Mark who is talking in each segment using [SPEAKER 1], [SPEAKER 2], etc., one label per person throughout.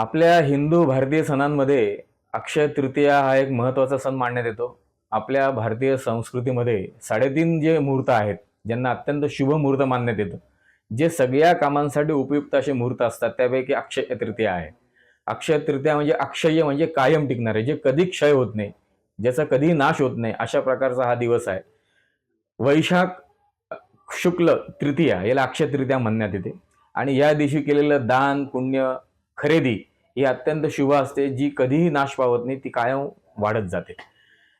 [SPEAKER 1] आपल्या हिंदू भारतीय सणांमध्ये अक्षय तृतीया हा एक महत्त्वाचा सण मानण्यात येतो. आपल्या भारतीय संस्कृतीमध्ये साडेतीन जे मुहूर्त आहेत ज्यांना अत्यंत शुभ मुहूर्त मानण्यात येतं. जे सगळ्या कामांसाठी उपयुक्त असे मुहूर्त असतात त्यापैकी अक्षय तृतीया आहे. अक्षय तृतीया म्हणजे अक्षय म्हणजे कायम टिकणारे जे कधी क्षय होत नाही ज्याचा कधी नाश होत नाही अशा प्रकारचा हा दिवस आहे. वैशाख शुक्ल तृतीया याला अक्षय तृतीया म्हणण्यात येते. आणि या दिवशी केलेलं दान पुण्य खरेदी ही अत्यंत शुभ असते जी कधीही नाश पावत नाही ती कायम वाढत जाते.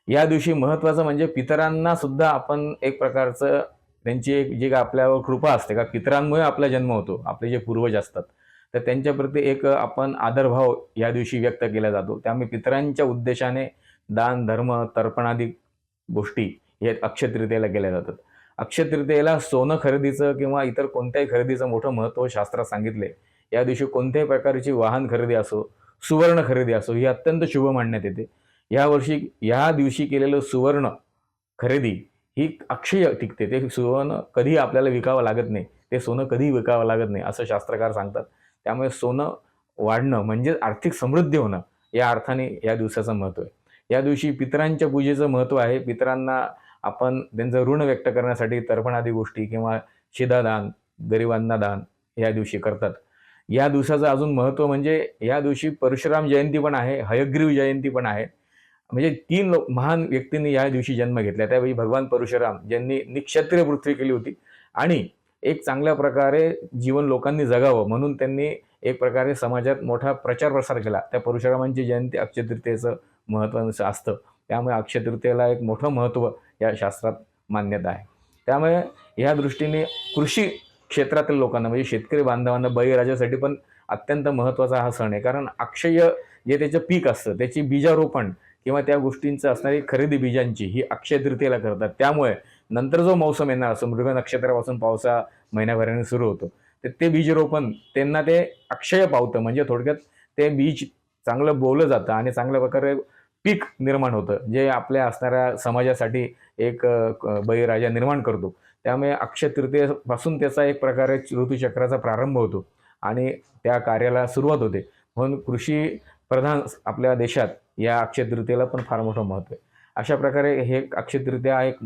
[SPEAKER 1] या दिवशी महत्त्वाचं म्हणजे पितरांना सुद्धा आपण एक प्रकारचं त्यांची एक जी का आपल्यावर कृपा असते का पितरांमुळे आपला जन्म होतो आपले जे पूर्वज असतात तर त्यांच्याप्रती एक आपण आदरभाव या दिवशी व्यक्त केला जातो. त्यामुळे पितरांच्या उद्देशाने दान धर्म तर्पणादी गोष्टी हे अक्षय केल्या जातात. अक्षय सोनं खरेदीचं किंवा इतर कोणत्याही खरेदीचं मोठं महत्त्व शास्त्रात सांगितले या दिवशी कोणत्याही प्रकारची वाहन खरेदी असो सुवर्ण खरेदी असो ही अत्यंत शुभ मानण्यात येते. यावर्षी या दिवशी केलेलं सुवर्ण खरेदी ही अक्षय टिकते. ते सुवर्ण कधीही आपल्याला विकावं लागत नाही. ते सोनं कधी विकावं लागत नाही असं शास्त्रकार सांगतात. त्यामुळे सोनं वाढणं म्हणजे आर्थिक समृद्धी होणं या अर्थाने या दिवसाचं महत्त्व आहे. या दिवशी पितरांच्या पूजेचं महत्त्व आहे. पितरांना आपण त्यांचं ऋण व्यक्त करण्यासाठी तर्पणादी गोष्टी किंवा शिदादान गरिबांना दान या दिवशी करतात. या दिवसाचं अजून महत्त्व म्हणजे या दिवशी परशुराम जयंती पण आहे हयग्रीव जयंती पण आहे. म्हणजे तीन लोक महान व्यक्तींनी या दिवशी जन्म घेतला. त्यावेळी भगवान परशुराम ज्यांनी निक्षत्रिय पृथ्वी केली होती आणि एक चांगल्या प्रकारे जीवन लोकांनी जगावं म्हणून त्यांनी एक प्रकारे समाजात मोठा प्रचार प्रसार केला. त्या परशुरामांची जयंती अक्षय तृतीयेचं महत्त्वाचं असतं. त्यामुळे अक्षय तृतीयेला एक मोठं महत्त्व या शास्त्रात मान्यता आहे. त्यामुळे या दृष्टीने कृषी क्षेत्रातील लोकांना म्हणजे शेतकरी बांधवांना बळीराजासाठी पण अत्यंत महत्त्वाचा हा सण आहे. कारण अक्षय जे त्याचं पीक असतं त्याची बीजारोपण किंवा त्या गोष्टींचं असणारी खरेदी बीजांची ही अक्षय तृतीयेला करतात. त्यामुळे नंतर जो मौसम येणार असतो मृग नक्षत्रापासून पावसा महिन्याभराने सुरू होतो तर ते बीजरोपण त्यांना ते अक्षय पावतं. म्हणजे थोडक्यात ते बीज चांगलं बोललं जातं आणि चांगल्या प्रकारे पीक निर्माण होतं जे आपल्या असणाऱ्या समाजासाठी एक बळीराजा निर्माण करतो. त्यामुळे अक्षय तृतीयेपासून त्याचा एक प्रकारे ऋतुचक्राचा प्रारंभ होतो आणि त्या कार्याला सुरुवात होते. म्हणून कृषी प्रधान आपल्या देशात या अक्षय तृतीयेला पण फार मोठं महत्त्व आहे. अशा प्रकारे हे अक्षय तृतीया हा एक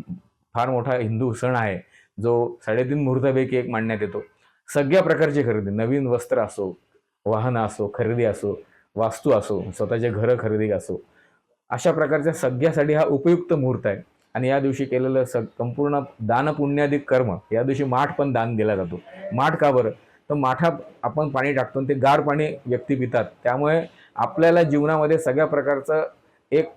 [SPEAKER 1] फार मोठा हिंदू सण आहे जो साडेतीन मुहूर्तापैकी एक मांडण्यात येतो. सगळ्या प्रकारची खरेदी नवीन वस्त्र असो वाहनं असो खरेदी असो वास्तू असो स्वतःचे घरं खरेदी असो अशा प्रकारच्या सगळ्यासाठी हा उपयुक्त मुहूर्त आहे. आणि या दिवशी केलेलं स संपूर्ण दान पुण्याधिक कर्म या दिवशी माठ पण दान दिला जातो. माठ का बरं? तर माठात आपण पाणी टाकतो आणि ते गार पाणी व्यक्ती पितात. त्यामुळे आपल्याला जीवनामध्ये सगळ्या प्रकारचं एक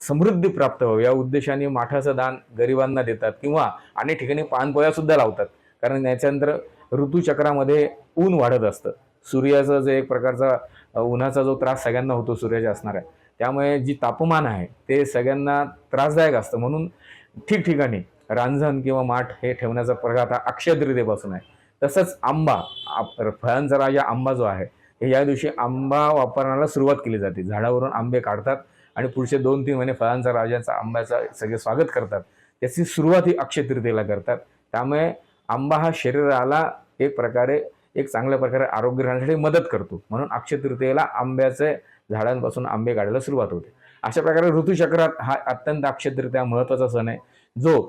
[SPEAKER 1] समृद्धी प्राप्त व्हावी. या उद्देशाने माठाचं दान गरिबांना देतात किंवा अनेक ठिकाणी पानपोयासुद्धा लावतात. कारण याच्यानंतर ऋतूचक्रामध्ये ऊन वाढत असतं. सूर्याचं जे एक प्रकारचा उन्हाचा जो त्रास सगळ्यांना होतो सूर्याच्या असणार आहे त्यामुळे जी तापमान आहे ते सगळ्यांना त्रासदायक असतं. म्हणून ठिकठिकाणी रांजण किंवा माठ हे ठेवण्याचा प्रकार आता अक्षयतृतीपासून आहे. तसंच आंबा फळांचा राजा आंबा जो आहे हे या दिवशी आंबा वापरण्याला सुरुवात केली जाते. झाडावरून आंबे काढतात आणि पुढचे दोन तीन महिने फळांचा राजाचा आंब्याचा सगळे स्वागत करतात. त्याची सुरुवात ही अक्षयतृतीला करतात. त्यामुळे आंबा हा शरीराला एक प्रकारे एक चांगल्या प्रकारे आरोग्य राहण्यासाठी मदत करतो. म्हणून अक्षय तृतीयेला आंब्याचे झाडांपासून आंबे काढायला सुरुवात होते. अशा प्रकारे ऋतुचक्रात हा अत्यंत अक्षय महत्त्वाचा महत्त्वाचा सण आहे. जो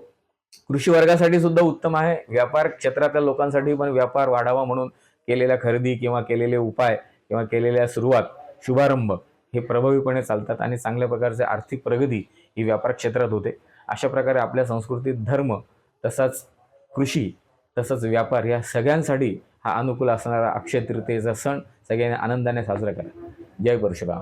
[SPEAKER 1] कृषी वर्गासाठी सुद्धा उत्तम आहे. व्यापार क्षेत्रातल्या लोकांसाठी पण व्यापार वाढावा म्हणून केलेल्या खरेदी किंवा केलेले उपाय किंवा केलेल्या सुरुवात शुभारंभ हे प्रभावीपणे चालतात आणि चांगल्या प्रकारचे आर्थिक प्रगती ही व्यापार क्षेत्रात होते. अशा प्रकारे आपल्या संस्कृतीत धर्म तसाच कृषी तसंच व्यापार या सगळ्यांसाठी हा अनुकूल असणारा अक्षय तृतीयेचा सण सगळ्यांनी आनंदाने साजरा करा. जय परशुराम